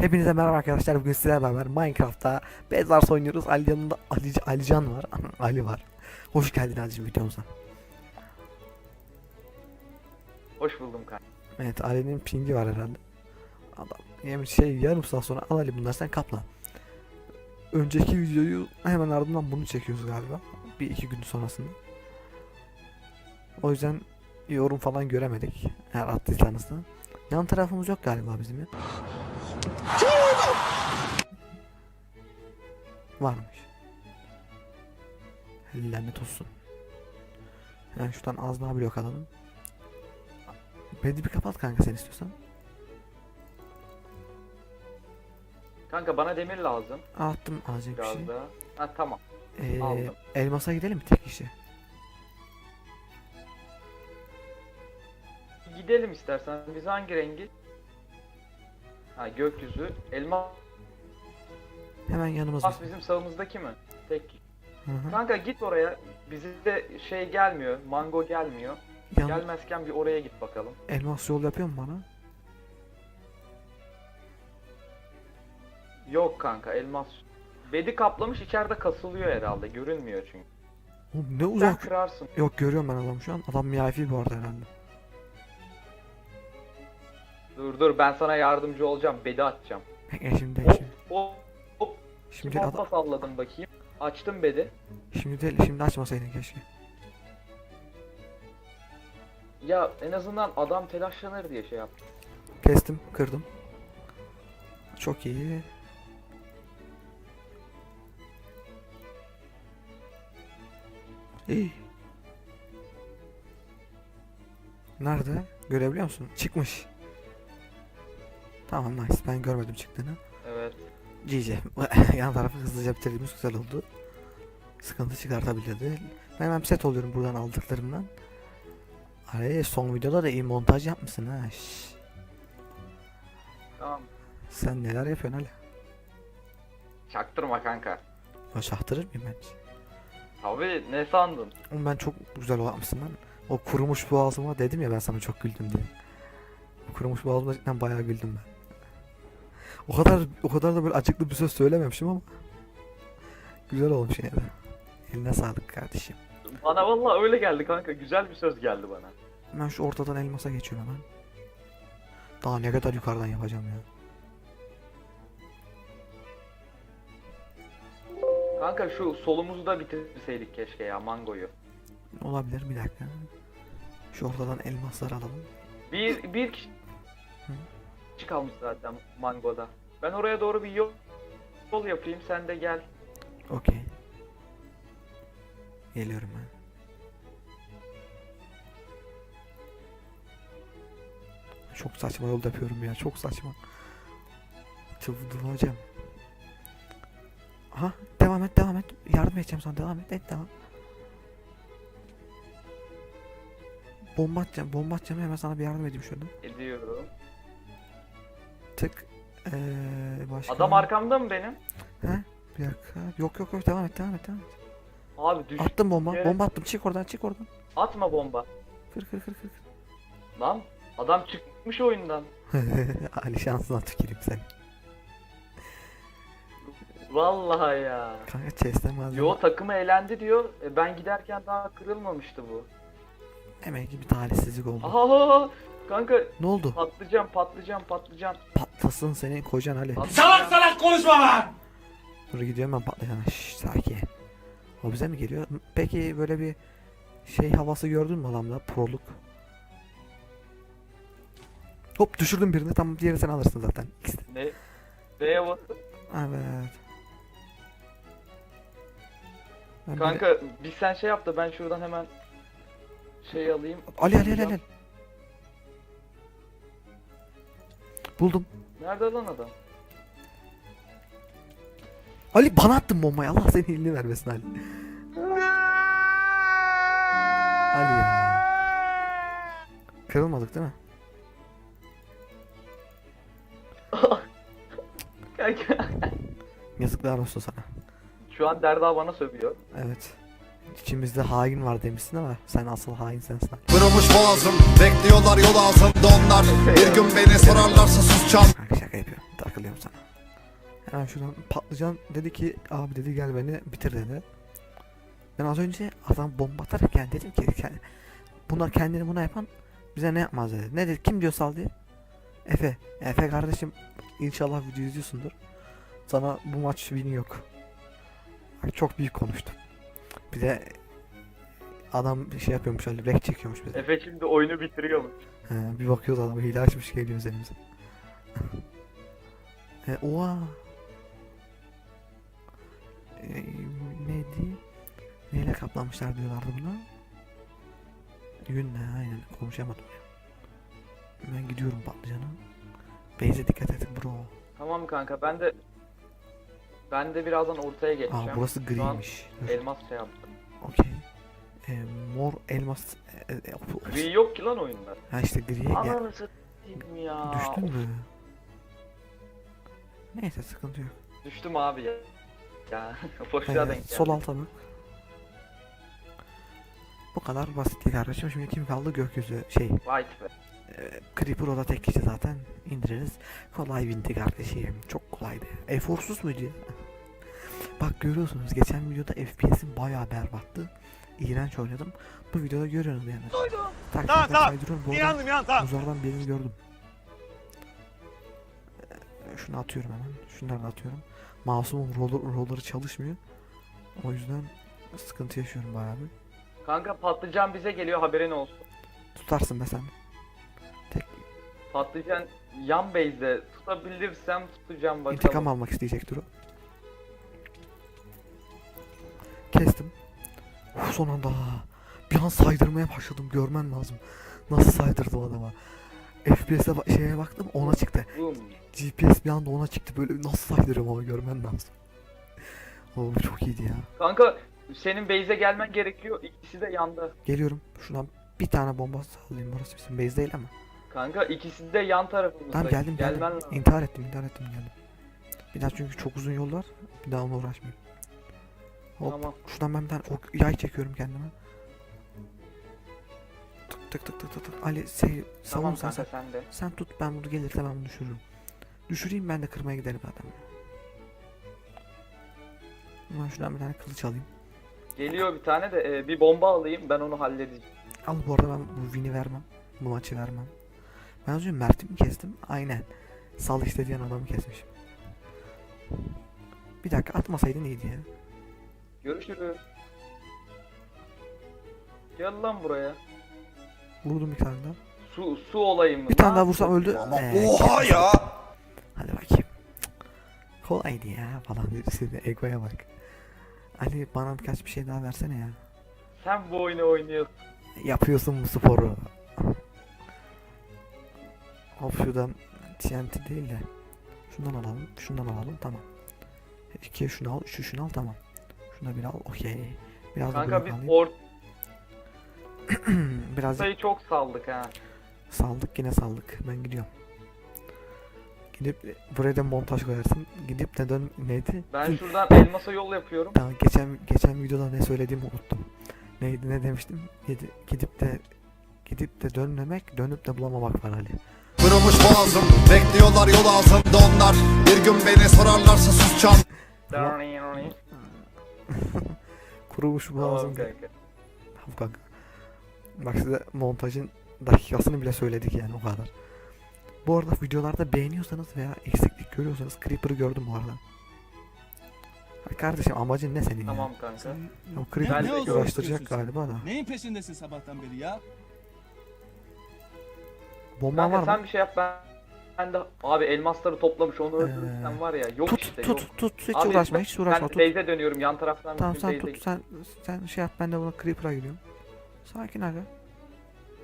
Hepinize merhaba arkadaşlar. Bugün sizlerle beraber Minecraft'ta Bedwars oynuyoruz. Ali yanında Ali, Alican var. Ali var. Hoş geldin Ali'cim videomuza. Hoş buldum kanka. Evet Ali'nin pingi var herhalde. Adam yani şey yarım saat sonra al Ali bunlar sen kapla. Önceki videoyu hemen ardından bunu çekiyoruz galiba. Bir iki gün sonrasında. O yüzden yorum falan göremedik. Eğer attıysanız da. Yan tarafımız yok galiba bizim ya. Varmış. Lanet olsun. Yani şuradan az daha blok alalım. Bedi bir kapat kanka sen istiyorsan. Kanka bana demir lazım Attım alacak bir biraz şey. daha. Ha tamam. Ee, aldım. elmasa gidelim mi tek kişi? Gidelim istersen. Biz hangi rengi? Ha gökyüzü. Elma Hemen yanımız As bizim. sağımızdaki mi? Tek. Hı hı. Kanka git oraya. Bize şey gelmiyor. Mango gelmiyor. Yan, Gelmezken bir oraya git bakalım. elmas yol yapıyor mu bana? Yok kanka elmas. Bedi kaplamış içeride kasılıyor herhalde. Görünmüyor çünkü. Oğlum ne Sen uzak. kırarsın. Yok görüyorum ben adam şu an. Adam miyafi bu arada herhalde. Dur dur ben sana yardımcı olacağım. Bedi atacağım. Bekle şimdi Hop şimdi. hop. Şimdi Şimdi adam, salladım bakayım. Açtım bedi. şimdi değil şimdi açmasaydın keşke. Ya en azından adam telaşlanır diye şey yaptım. Kestim, kırdım. Çok iyi. İyi. Nerede? Görebiliyor musun? Çıkmış. Tamam nice. Ben görmedim çıktığını. Evet. GG. Yan tarafı hızlıca bitirdiğimiz güzel oldu. Sıkıntı çıkartabilirdi. Ben hemen set oluyorum buradan aldıklarımdan. Araya son videoda da iyi montaj yapmışsın ha. Şşş. Tamam. Sen neler yapıyorsun Ali? Çaktırma kanka. Ya şahtırır mıyım ben? hiç? Abi ne sandın? Oğlum ben çok güzel yapmışsın lan. O kurumuş boğazıma dedim ya ben sana çok güldüm diye. Kurumuş boğazıma cidden bayağı güldüm ben. O kadar o kadar da böyle acıklı bir söz söylememişim ama güzel olmuş yine de. Eline sağlık kardeşim. Bana vallahi öyle geldi kanka. Güzel bir söz geldi bana. Ben şu ortadan elmasa geçiyorum hemen. Daha ne kadar yukarıdan yapacağım ya. Kanka şu solumuzu da bitirseydik keşke ya mangoyu. Olabilir bir dakika. Şu ortadan elmasları alalım. Bir bir kişi Hı. kalmış zaten mangoda. Ben oraya doğru bir yol yol yapayım sen de gel. Okey. Geliyorum ben. Çok saçma yol yapıyorum ya. Çok saçma. Çıldıracağım. Aha devam et devam et. Yardım edeceğim sana devam et. Et devam. Bomba atacağım. Bomba atacağım hemen sana bir yardım edeyim şöyle. Ediyorum. Tık. Ee, başka. Adam arkamda mı benim? He? Bir dakika. Yok yok yok devam et devam et devam et. Abi düş. Attım bomba. Evet. Bomba attım. Çık oradan çık oradan. Atma bomba. Kır kır kır kır. Lan adam çıkmış oyundan. Ali şansına tüküreyim seni. Vallahi ya. Kanka chest'e malzeme. Yo takımı elendi diyor. E, ben giderken daha kırılmamıştı bu. Demek ki bir talihsizlik oldu. Aha kanka Ne oldu? patlıcan patlıcan patlıcan. Patlasın senin kocan Ali. Salak salak konuşma lan. Dur gidiyorum ben patlayana. Şşş sakin. O bize mi geliyor? Peki böyle bir şey havası gördün mü adamda? Proluk. Hop düşürdüm birini. Tamam diğerini sen alırsın zaten. Ne? Neye basın? Evet. Ben Kanka bir sen şey yap da ben şuradan hemen şey alayım. Ali Ali Ali Ali. Buldum. Nerede lan adam? Ali bana attın bombayı. Allah senin elini vermesin Ali. Ali ya. Kırılmadık değil mi? Kanka Yazıklar olsun sana. şu an Derda bana sövüyor. Evet. İçimizde hain var demişsin ama sen asıl hain sensin. Kırılmış boğazım Bekliyorlar yol ağzımda onlar Bir gün beni sorarlarsa sus çal Kanka şaka yapıyorum. Takıl takılıyorum sana. Hemen şuradan patlıcan dedi ki abi dedi gel beni bitir dedi. Ben az önce adam bomba atarken dedim ki "Ke- buna kendini buna yapan bize ne yapmaz dedi. Ne dedi kim diyor sal diye. Efe. Efe kardeşim inşallah video izliyorsundur. Sana bu maç win yok. Bak çok büyük konuştum. Bir de adam bir şey yapıyormuş öyle rek çekiyormuş bize. Efe şimdi oyunu bitiriyormuş. He, bir bakıyoruz adam hile açmış geliyor üzerimize. E, oha. E, neydi? Neyle kaplamışlar diyorlardı buna? Yünle aynen konuşamadım ya. Ben gidiyorum patlıcana. Beyze dikkat et bro. Tamam kanka ben de ben de birazdan ortaya geçeceğim. Aa burası griymiş. Dur, elmas şey yaptım. Okey. E, mor elmas. E, e, Gri yok ki lan oyunda. Ha işte griye gel. Ananı satayım ya. Düştün mü? Neyse sıkıntı yok. Düştüm abi ya. Ya boşluğa Ee, denk geldi. sol alta bak. Bu kadar basit kardeşim. Şimdi kim kaldı? Gökyüzü şey. White be. E, Creeper o da tek kişi zaten. indiririz. Kolay bindi kardeşim. Çok kolaydı. Eforsuz muydu ya? Bak görüyorsunuz geçen videoda FPS'im bayağı berbattı. İğrenç oynadım. Bu videoda görüyorsunuz yani. Tak Tamam, tak tak tamam. kaydırıyorum. Bu arada İnandım ya tamam. Uzardan birini gördüm. Şunu atıyorum hemen. Şunları da atıyorum. Mouse'umun roller, roller'ı çalışmıyor. O yüzden sıkıntı yaşıyorum bayağı bir. Kanka patlıcan bize geliyor haberin olsun. Tutarsın be sen. Tek Patlıcan yan base'de tutabilirsem tutacağım bakalım. intikam almak isteyecektir o. Kestim. Uf, son anda. Bir an saydırmaya başladım. Görmen lazım. Nasıl saydırdı o adama. FPS'e şeye baktım ona çıktı. GPS bir anda ona çıktı böyle nasıl saydırıyorum ama görmen lazım. Oğlum çok iyiydi ya. Kanka senin base'e gelmen gerekiyor. İkisi de yandı. Geliyorum. Şuradan bir tane bomba sallayayım. Burası bizim base değil ama. Kanka ikisi de yan tarafımızda. Tamam geldim geldim. Gelmen lazım. İntihar ettim intihar ettim geldim. Bir daha çünkü çok uzun yol var. Bir daha onunla uğraşmayayım. Hop. Tamam. Şuradan ben bir tane ok, yay çekiyorum kendime. Tık tık tık tık tık. Ali savun Tamam sen kanka sen. sen de. Sen tut ben bunu gelirse ben bunu düşürürüm. Düşüreyim ben de kırmaya giderim adamı. Ben şuradan bir tane kılıç alayım. Geliyor bir tane de e, bir bomba alayım ben onu halledeceğim. Al bu arada ben bu win'i vermem. Bu maçı vermem. Ben az önce Mert'i mi kestim? Aynen. Sal işte diyen adamı kesmişim. Bir dakika atmasaydın iyiydi ya. Görüşürüz. Gel lan buraya. Vurdum bir tane daha. Su su olayım mı? Bir tane Ne daha vursam öldü. Ama Ee, oha ya. Hadi bakayım. Cık. Kolaydı ya falan. Sizin egoya bak. Ali bana birkaç bir şey daha versene ya. Sen bu oyunu oynuyorsun. Yapıyorsun bu sporu. Hop şuradan TNT değil de. Şundan alalım. Şundan alalım. Tamam. İkiye şunu al. Şu şunu al. Tamam. Şuna bir al. Okey. Biraz Kanka biz alayım. ortayı Biraz çok saldık ha. saldık yine saldık. Ben gidiyorum. Gidip buraya da montaj koyarsın. Gidip de dön neydi? Ben şuradan elmasa yol yapıyorum. Tamam geçen geçen videoda ne söylediğimi unuttum. Neydi ne demiştim? Gidi- Gidip de gidip de dönmemek, dönüp de bulamamak var Ali. Kırılmış boğazım. Bekliyorlar yol ağzımda onlar. Bir gün beni sorarlarsa susacağım. Kurumuş boğazım. Tamam kanka. Tamam kanka. Bak size montajın dakikasını bile söyledik yani o kadar. Bu arada videolarda beğeniyorsanız veya eksiklik görüyorsanız Creeper'ı gördüm bu arada. Ay kardeşim amacın ne senin Tamam ya? kanka. O Creeper'ı Ne olsun uğraştıracak galiba da. Neyin peşindesin sabahtan beri ya? Bomba var Kanka mı? sen bir şey yap ben ben de abi elmasları toplamış onu Ee, öldürürsen var ya yok tut işte tut yok. tut hiç Abi uğraşma hiç uğraşma Ben tut. base'e dönüyorum yan taraftan Tamam sen tut sen sen şey yap ben de buna Creeper'a gidiyorum. Sakin aga.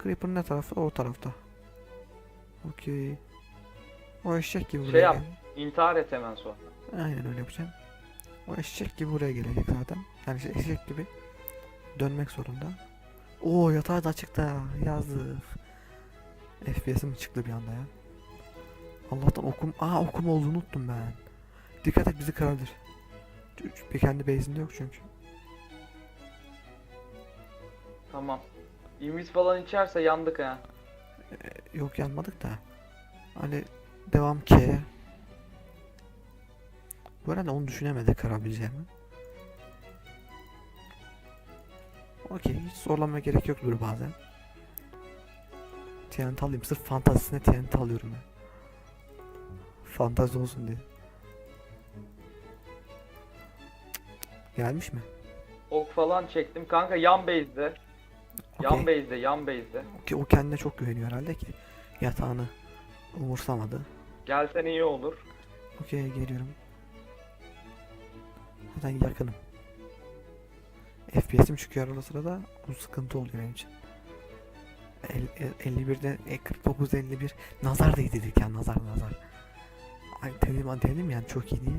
Creeper ne tarafta? O tarafta. Okey. O eşek gibi Şey buraya yap. gel- intihar et hemen sonra. Aynen öyle yapacağım. O eşek gibi buraya gelecek zaten. Yani şey, eşek gibi dönmek zorunda. Oo yatağı da açıkta yazdık. FPS'im çıktı bir anda ya. Allah'tan okum. Aa okum olduğunu unuttum ben. Dikkat et bizi kırabilir. Kendi base'inde yok çünkü. Tamam. İmviz falan içerse yandık ha. Yok yanmadık da. Hani devam K. Bu arada onu düşünemedi kırabileceğimi. Okey hiç zorlanmaya gerek yok böyle bazen. TNT alayım sırf fantazisine TNT alıyorum ya. Fantazi olsun diye. Gelmiş mi? Ok falan çektim. Kanka yan base'de. Yan base'de, yan base'de. Okey, o kendine çok güveniyor herhalde ki yatağını umursamadı. Gelsen iyi olur. Okey geliyorum. Zaten yakınım. FPS'im çıkıyor arada sırada. Bu sıkıntı oluyor benim için. El- el- 51'de e, 49 51 nazar değdi dedik ya nazar nazar. Ay dedim, dedim yani çok iyi diye.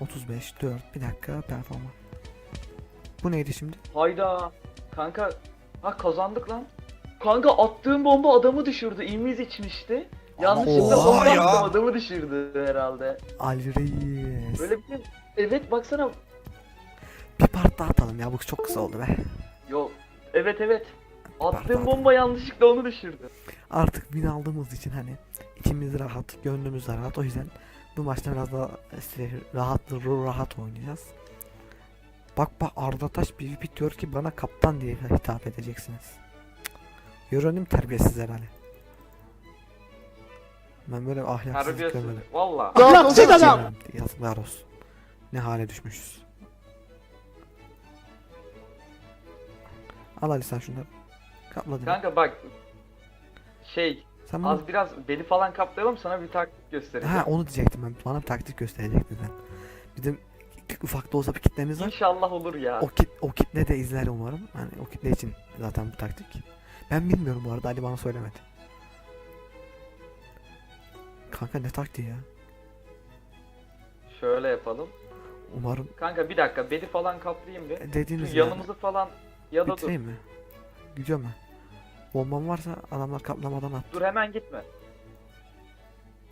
35 4 bir dakika performans. Bu neydi şimdi? Hayda. Kanka. Ha kazandık lan. Kanka attığım bomba adamı düşürdü. İmiz içmişti. Yanlışlıkla Oha bomba ya. attım adamı düşürdü herhalde. Reis. Böyle bir Evet baksana. Bir part daha atalım ya bu çok kısa oldu be. Yok. Evet evet. Pardon. Attığım bomba yanlışlıkla onu düşürdü. Artık win aldığımız için hani içimiz rahat, gönlümüz de rahat. O yüzden bu maçta biraz daha işte rahat rahat oynayacağız. Bak bak Arda Taş PvP diyor ki bana kaptan diye hitap edeceksiniz. Yörenim terbiyesiz herhalde. Ben böyle ahlaksızlık Terbiyesiz. görmedim. Valla. Yörenim, Yazıklar olsun. Ne hale düşmüşüz. Al Ali sen şunları. Kapladım. Kanka bak. Şey Sen bana... az biraz beni falan kaplayalım sana bir taktik göstereceğim. Ha onu diyecektim ben. Bana bir taktik gösterecektin sen. Bizim ufak da olsa bir kitlemiz var. İnşallah olur ya. O kit o kitle de izler umarım. Yani o kitle için zaten bu taktik. Ben bilmiyorum bu arada Ali bana söylemedi. Kanka ne taktiği ya? Şöyle yapalım. Umarım Kanka bir dakika beni falan kaplayayım bir. e, dediğiniz Şu yani. yanımızı falan ya da dur. Bitireyim mi? Gidiyor mu? Bombam varsa adamlar kaplamadan at. Dur hemen gitme.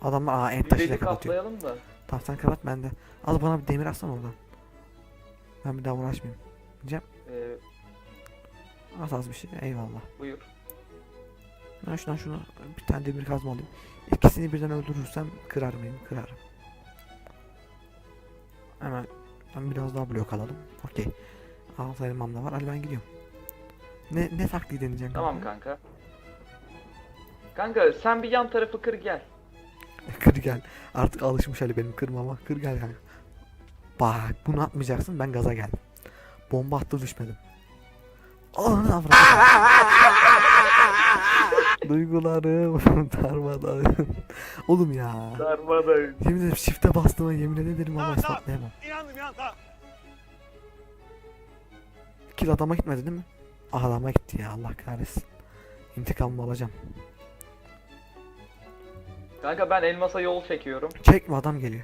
Adamlar aa en Bir taşıyla kapatıyor. kaplayalım da. Tamam sen kapat ben de. Al bana bir demir atsana oradan. Ben bir daha uğraşmayayım. Diyeceğim. Ee, Az az bir şey. Eyvallah. buyur. Ben şundan şunu bir tane demir kazma alayım. İkisini birden öldürürsem kırar mıyım? Kırarım. Hemen ben biraz daha blok alalım. Okey. Altı elmam da var. Hadi ben gidiyorum. Ne ne taktiği deneyeceğim? Tamam kanka. Kanka sen bir yan tarafı kır gel. Kır gel. Artık alışmış Ali benim kırmama. Kır gel kanka. Bak bunu atmayacaksın. Ben gaza geldim. Bomba attı düşmedim. Ananı avradım. Duygularım darmadağın. Oğlum ya. Darmadağın. Yemin ederim shift'e bastığıma yemin ederim ama ispatlayamam. İnandım ya. Tamam. Kill adama gitmedi değil mi? Ah adama gitti ya Allah kahretsin. İntikamımı alacağım. Kanka ben elmasa yol çekiyorum. Çekme adam geliyor.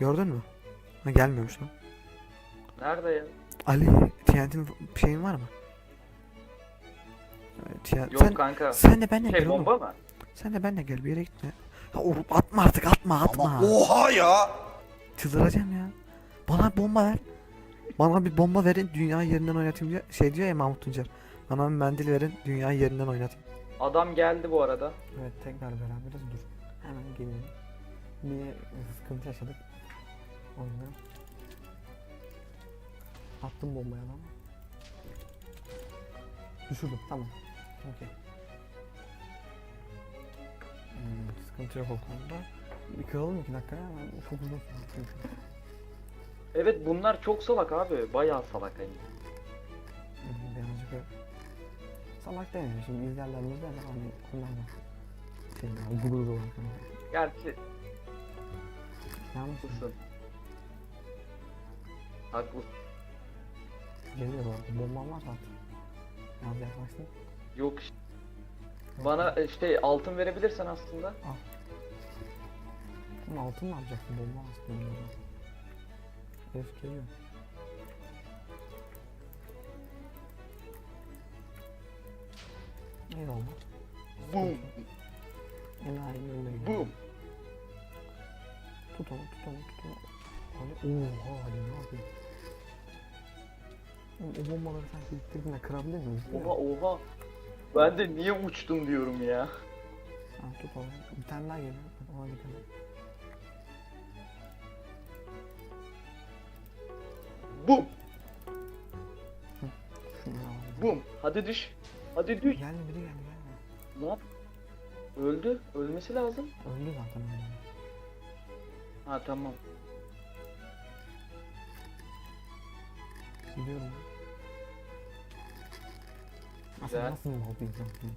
Gördün mü? Ha gelmiyormuş lan. Nerede ya? Ali TNT'nin şeyin var mı? Evet, TNT Yok sen, kanka. sen de benle Şey gel oğlum. bomba mı? Sen de benle gel bir yere gitme. Ya oğlum atma artık atma atma. Ama oha ya. Çıldıracağım ya. Bana bomba ver. Bana bir bomba verin dünyayı yerinden oynatayım diyor. Şey diyor ya Mahmut Tuncer. Bana bir mendil verin dünyayı yerinden oynatayım. Adam geldi bu arada. Evet tekrar beraberiz dur. Hemen geliyorum. Bir sıkıntı yaşadık. Oyunda. Attım bombayı adama. Düşürdüm tamam. Okey. Hmm, sıkıntı yok o konuda. Bir kıralım iki dakika ya. Ben çok uzun sürdü. Evet bunlar çok salak abi. Bayağı salak hani. Salak demiyorum şimdi izlerlerimiz de hani kullanma. Şey ya gurur olarak. hani. Gerçi Yanlış mı? haklısın. Haklısın. Geliyor bu arada. Bombam var zaten. Biraz yaklaştım. Yok bana e, şey altın verebilirsen aslında. Ama altın mı alacaksın? Bomba aslında. Herif geliyor. Eyvallah. Boom. Enayi yoluna gidiyor. Boom. Tut onu tut onu tut onu. Hani oha Ali ne yapıyorsun? Oğlum o bombaları sanki bitirdiğinde kırabilir miyiz? Oha oha. Ben de niye uçtum diyorum ya. Ha, tut onu. Bir tane daha geliyor. Ona dikkat et. Boom. Boom. Hadi düş. Hadi düş. Geldi biri geldi geldi. Ne yap? Öldü. Ölmesi lazım. Öldü zaten öldü. Ha tamam. Gidiyorum. Aslında nasıl mal diyeceğim şimdi.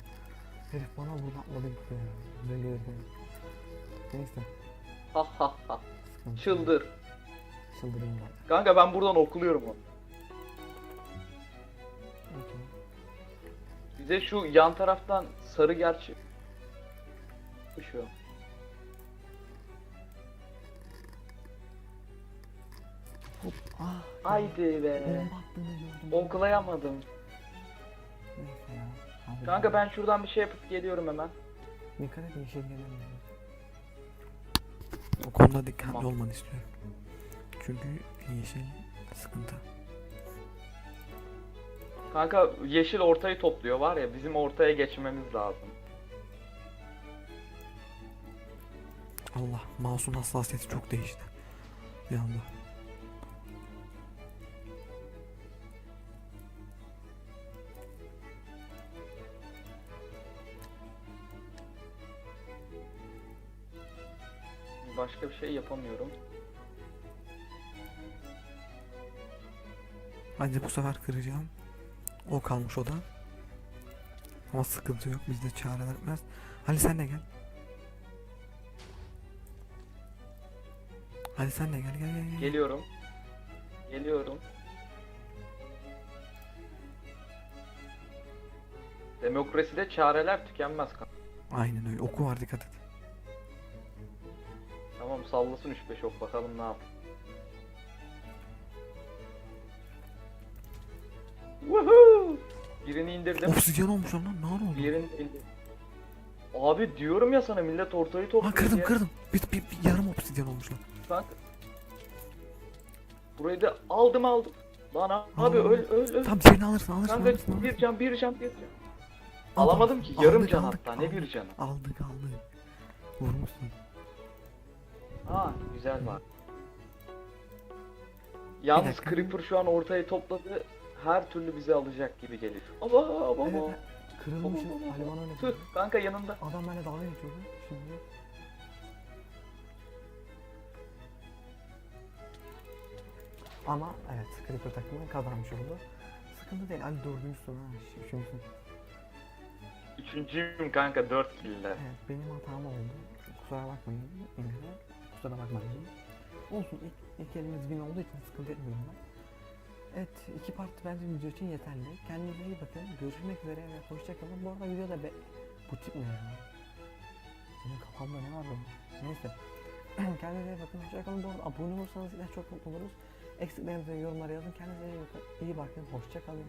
Herif bana burada atladı gitti ya. Ben gelirken. Neyse. Ha ha ha. Sıkıntı. Çıldır. Çıldırayım ben. Kanka ben buradan okuluyorum onu. Bize şu yan taraftan sarı gerçi. Şu. Hop. Ah. Haydi be. Bomba attığını gördüm. Oklayamadım. Neyse ya. Kanka ben şuradan bir şey yapıp geliyorum hemen. Dikkat et yeşil gelemiyor. O konuda dikkatli Tamam. olmanı istiyorum. Çünkü yeşil sıkıntı. Kanka yeşil ortayı topluyor var ya bizim ortaya geçmemiz lazım. Allah mouse'un hassasiyeti çok değişti. Bir anda. Başka bir şey yapamıyorum. Bence bu sefer kıracağım. O kalmış o da. Ama sıkıntı yok. Bizde çareler etmez. Hadi sen de gel. Hadi sen de gel gel gel. gel. Geliyorum. Geliyorum. Demokraside çareler tükenmez kanka. Aynen öyle. Oku var dikkat et. Tamam sallasın 3-5 ok bakalım ne yap. Woohoo! Birini indirdim. Obsidyen olmuş lan. Ne oldu? Diğerini indirdim. Abi diyorum ya sana millet ortayı Ha topluyor kırdım diye. kırdım. Bir, bir, bir yarım obsidyen olmuş lan. Kanka. Burayı da aldım aldım. Lan abi öl öl öl. Tamam seni alırsın alırsın Kanka alırsın. alırsın. bir can bir can bir can. Aldım. Alamadım ki yarım Aldık, can aldık, hatta ne aldık. bir canı. Aldık aldık. Vurmuşsun. Aa güzel var. Yalnız. Creeper şu an ortayı topladı. Her türlü bizi alacak gibi geliyor. Aba aba Evet, aba. kırılmışız. Ali bana öyle Tüh kanka yanında. Adam benimle dalga geçiyordu. Şimdi. Ama evet Creeper takımı kazanmış oldu. Sıkıntı değil. Ali dördüncüsün ha. Üçüncüsün. Üçüncüyüm kanka 4 kille. Evet benim hatam oldu. Kusura bakmayın. İngilizce. Kusura bakmayın. Olsun ilk, ilk elimiz win olduğu için sıkıntı etmiyorum ben. Evet iki part bence video için yeterli. Kendinize iyi bakın. Görüşmek üzere ve hoşçakalın. Bu arada videoda be... Bu tip ne ya? Benim kafamda ne var böyle? Neyse. Kendinize iyi bakın. Hoşçakalın. Bu arada abone olursanız yine çok mutlu oluruz. Eksiklerinizi yorumlara yazın. Kendinize. İyi bakın. Hoşçakalın.